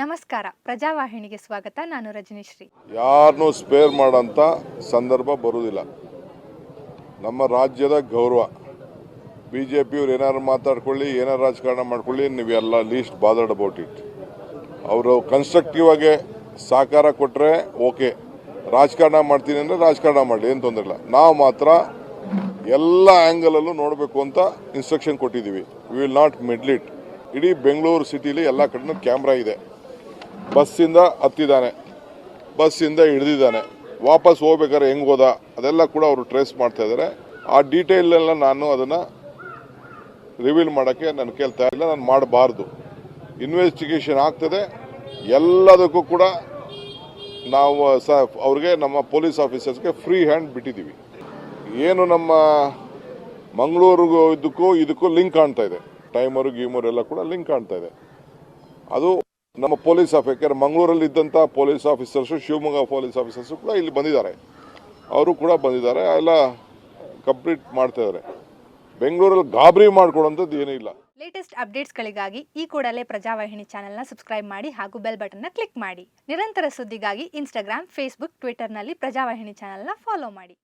ನಮಸ್ಕಾರ. ಪ್ರಜಾವಾಹಿನಿಗೆ ಸ್ವಾಗತ. ನಾನು ರಜನಿಶ್ರೀ. ಯಾರನ್ನೂ ಸ್ಪೇರ್ ಮಾಡೋಂಥ ಸಂದರ್ಭ ಬರುವುದಿಲ್ಲ. ನಮ್ಮ ರಾಜ್ಯದ ಗೌರವ. ಬಿ ಜೆ ಪಿಯವ್ರು ಏನಾರು ಮಾತಾಡ್ಕೊಳ್ಳಿ ಏನಾರು ರಾಜಕಾರಣ ಮಾಡ್ಕೊಳ್ಳಿ, ನೀವೆಲ್ಲ ಲೀಸ್ಟ್ ಬಾದರ್ಡ್ ಅಬೌಟ್ ಇಟ್ ಅವರು ಕನ್ಸ್ಟ್ರಕ್ಟಿವ್ ಆಗಿ ಸಹಕಾರ ಕೊಟ್ಟರೆ ಓಕೆ ರಾಜಕಾರಣ ಮಾಡ್ತೀನಿ ಅಂದರೆ ರಾಜಕಾರಣ ಮಾಡಲಿ, ಏನು ತೊಂದರೆ ಇಲ್ಲ. ನಾವು ಮಾತ್ರ ಎಲ್ಲ ಆ್ಯಂಗಲಲ್ಲೂ ನೋಡಬೇಕು ಅಂತ ಇನ್ಸ್ಟ್ರಕ್ಷನ್ ಕೊಟ್ಟಿದ್ದೀವಿ. ವಿ ವಿಲ್ ನಾಟ್ ಮಿಡ್ಲಿಟ್ ಇಡೀ ಬೆಂಗಳೂರು ಸಿಟಿಲಿ ಎಲ್ಲ ಕಡೆನೂ ಕ್ಯಾಮ್ರಾ ಇದೆ. ಬಸ್ಸಿಂದ ಹತ್ತಿದ್ದಾನೆ. ಬಸ್ಸಿಂದ ಹಿಡ್ದಿದ್ದಾನೆ. ವಾಪಸ್ ಹೋಗ್ಬೇಕಾದ್ರೆ ಹೆಂಗ್ ಹೋದ? ಅದೆಲ್ಲ ಕೂಡ ಅವರು ಟ್ರೇಸ್ ಮಾಡ್ತಾ ಇದ್ದಾರೆ. ಆ ಡೀಟೇಲ್ ಎಲ್ಲ ನಾನು ಅದನ್ನು ರಿವೀಲ್ ಮಾಡೋಕ್ಕೆ ನಾನು ಕೇಳ್ತಾ ಇಲ್ಲ. ನಾನು ಮಾಡಬಾರ್ದು. ಇನ್ವೆಸ್ಟಿಗೇಷನ್ ಆಗ್ತದೆ. ಎಲ್ಲದಕ್ಕೂ ಕೂಡ ನಾವು, ಸ, ಅವ್ರಿಗೆ ನಮ್ಮ ಪೊಲೀಸ್ ಆಫೀಸರ್ಸ್ಗೆ ಫ್ರೀ ಹ್ಯಾಂಡ್ ಬಿಟ್ಟಿದ್ದೀವಿ. ಏನು ನಮ್ಮ ಮಂಗಳೂರಿಗೂ ಇದಕ್ಕೂ ಇದಕ್ಕೂ ಲಿಂಕ್ ಕಾಣ್ತಾ ಇದೆ. ಟೈಮರು ಗೀಮರು ಎಲ್ಲ ಕೂಡ ಲಿಂಕ್ ಕಾಣ್ತಾ ಇದೆ. ಅದು ನಮ್ಮ ಪೊಲೀಸ್ ಆಫ್ ಯಾಕಂದ್ರೆ ಮಂಗಳೂರಲ್ಲಿ ಇದ್ದಂಥ police officers, Shivamogga police officers ಕೂಡ ಇಲ್ಲಿ ಬಂದಿದ್ದಾರೆ. ಅವರು ಕೂಡ ಬಂದಿದ್ದಾರೆ. ಎಲ್ಲ ಕಂಪ್ಲೀಟ್ ಮಾಡ್ತಾ ಇದ್ದಾರೆ. ಬೆಂಗಳೂರಲ್ಲಿ ಗಾಬರಿ ಮಾಡ್ಕೊಡೋಂಥದ್ದು ಏನೂ ಇಲ್ಲ. ಲೇಟೆಸ್ಟ್ ಅಪ್ಡೇಟ್ಸ್ಗಳಿಗಾಗಿ ಈ ಕೂಡಲೇ ಪ್ರಜಾವಾಹಿನಿ ಚಾನೆಲ್ನ ಸಬ್ಸ್ಕ್ರೈಬ್ ಮಾಡಿ ಹಾಗೂ ಬೆಲ್ ಬಟನ್ನ ಕ್ಲಿಕ್ ಮಾಡಿ. ನಿರಂತರ ಸುದ್ದಿಗಾಗಿ ಇನ್ಸ್ಟಾಗ್ರಾಮ್, ಫೇಸ್ಬುಕ್ ಟ್ವಿಟರ್ನಲ್ಲಿ ಪ್ರಜಾವಾಹಿನಿ ಚಾನೆಲ್ನ ಫಾಲೋ ಮಾಡಿ.